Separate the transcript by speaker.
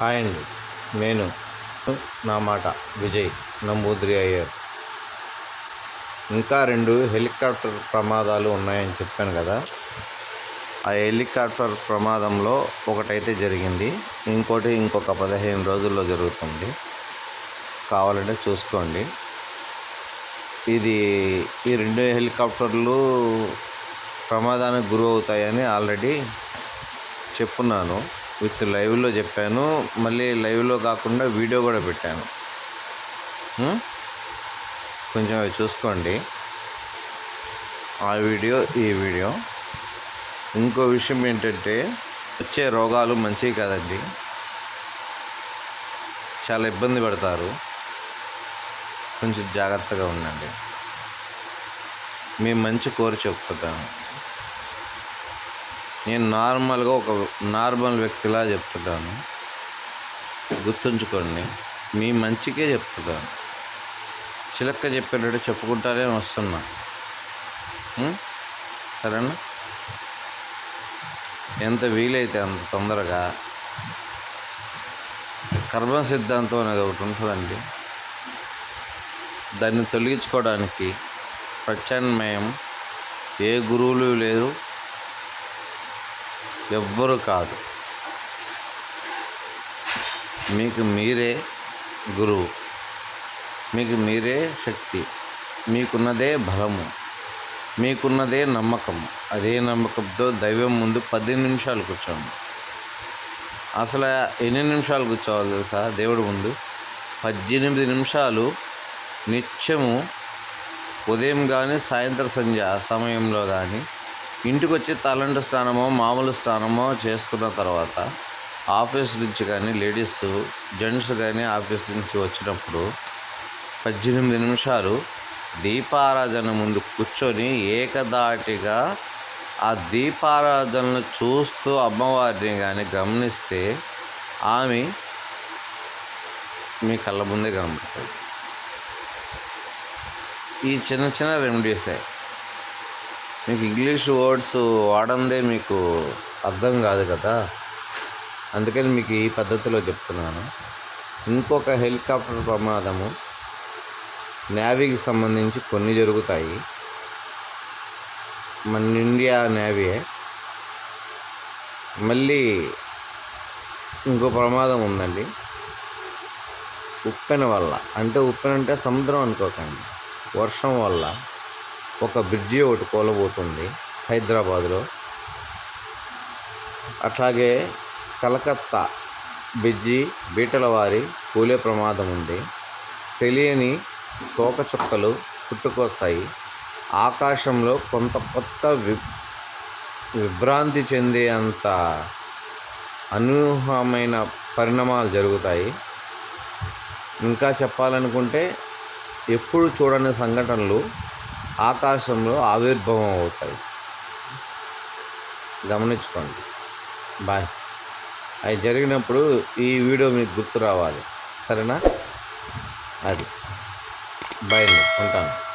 Speaker 1: Hi అండి. నేను నా మాట విజయ్ నమూద్రి అయ్యర్. ఇంకా రెండు హెలికాప్టర్ ప్రమాదాలు ఉన్నాయని చెప్పాను కదా. ఆ హెలికాప్టర్ ప్రమాదంలో ఒకటైతే జరిగింది. ఇంకోటి ఇంకొక పదిహేను రోజుల్లో జరుగుతుంది. కావాలంటే చూసుకోండి. ఇది ఈ రెండు హెలికాప్టర్లు ప్రమాదానికి గురి అవుతాయని ఆల్రెడీ చెప్పున్నాను. విత్ లైవ్లో చెప్పాను. మళ్ళీ లైవ్లో కాకుండా వీడియో కూడా పెట్టాను. కొంచెం అవి చూసుకోండి. ఆ వీడియో ఈ వీడియో. ఇంకో విషయం ఏంటంటే వచ్చే రోగాలు మంచివి కాదండి. చాలా ఇబ్బంది పడతారు. కొంచెం జాగ్రత్తగా ఉండండి. మీ మంచి కోరి చెప్తున్నాను నేను నార్మల్గా ఒక నార్మల్ వ్యక్తిలా చెప్తున్నాను. గుర్తుంచుకోండి మీ మంచికే చెప్తున్నాను. చిలక్క చెప్పినట్టు చెప్పుకుంటానే వస్తున్నా. సరేనా? ఎంత వీలైతే అంత తొందరగా కర్మ సిద్ధాంతం అనేది ఒకటి ఉంటుందండి. దాన్ని తొలగించుకోవడానికి ప్రత్యామ్నాయం ఏ గురువులు లేదు ఎవ్వరు కాదు. మీకు మీరే గురువు. మీకు మీరే శక్తి. మీకున్నదే బలము. మీకున్నదే నమ్మకం. అదే నమ్మకంతో దైవం ముందు పది నిమిషాలు కూర్చోండి. అసలు ఎన్ని నిమిషాలు కూర్చోవాలి తెలుసా? దేవుడి ముందు పద్దెనిమిది నిమిషాలు నిత్యము ఉదయం కానీ సాయంత్రం సంధ్య సమయంలో కానీ ఇంటికి వచ్చి తలంటు స్నానమో మామూలు స్నానమో చేసుకున్న తర్వాత ఆఫీస్ నుంచి కానీ లేడీస్ జెంట్స్ కానీ ఆఫీస్ నుంచి వచ్చినప్పుడు పద్దెనిమిది నిమిషాలు దీపారాధన ముందు కూర్చొని ఏకదాటిగా ఆ దీపారాధనను చూస్తూ అమ్మవారిని కానీ గమనిస్తే ఆమె మీ కళ్ళ ముందే కనబడుతుంది ఈ చిన్న చిన్న రెమెడీసే మీకు ఇంగ్లీష్ వర్డ్స్ వాడందే మీకు అర్థం కాదు కదా. అందుకని మీకు ఈ పద్ధతిలో చెప్తున్నాను. ఇంకొక హెలికాప్టర్ ప్రమాదము నేవీకి సంబంధించి కొన్ని జరుగుతాయి. మన ఇండియా నేవీయే మళ్ళీ ఇంకో ప్రమాదం ఉందండి. ఉప్పెన వల్ల. అంటే ఉప్పెన అంటే సముద్రం అనుకోకండి. వర్షం వల్ల. ఒక బ్రిడ్జి ఒకటి కూలబోతుంది హైదరాబాదులో. అట్లాగే కలకత్తా బ్రిడ్జి బీటలవారి కూలే ప్రమాదం ఉంది. తెలియని తోకచుక్కలు పుట్టుకొస్తాయి. ఆకాశంలో కొంత కొత్త వి విభ్రాంతి చెందే అంత అనూహ్యమైన పరిణామాలు జరుగుతాయి. ఇంకా చెప్పాలనుకుంటే ఎప్పుడు చూడని సంఘటనలు ఆకాశంలో ఆవిర్భవం అవుతాయి. గమనించుకోండి. బాయ్. అవి జరిగినప్పుడు ఈ వీడియో మీకు గుర్తు రావాలి. సరేనా? అది. బాయ్ ఉంటాను.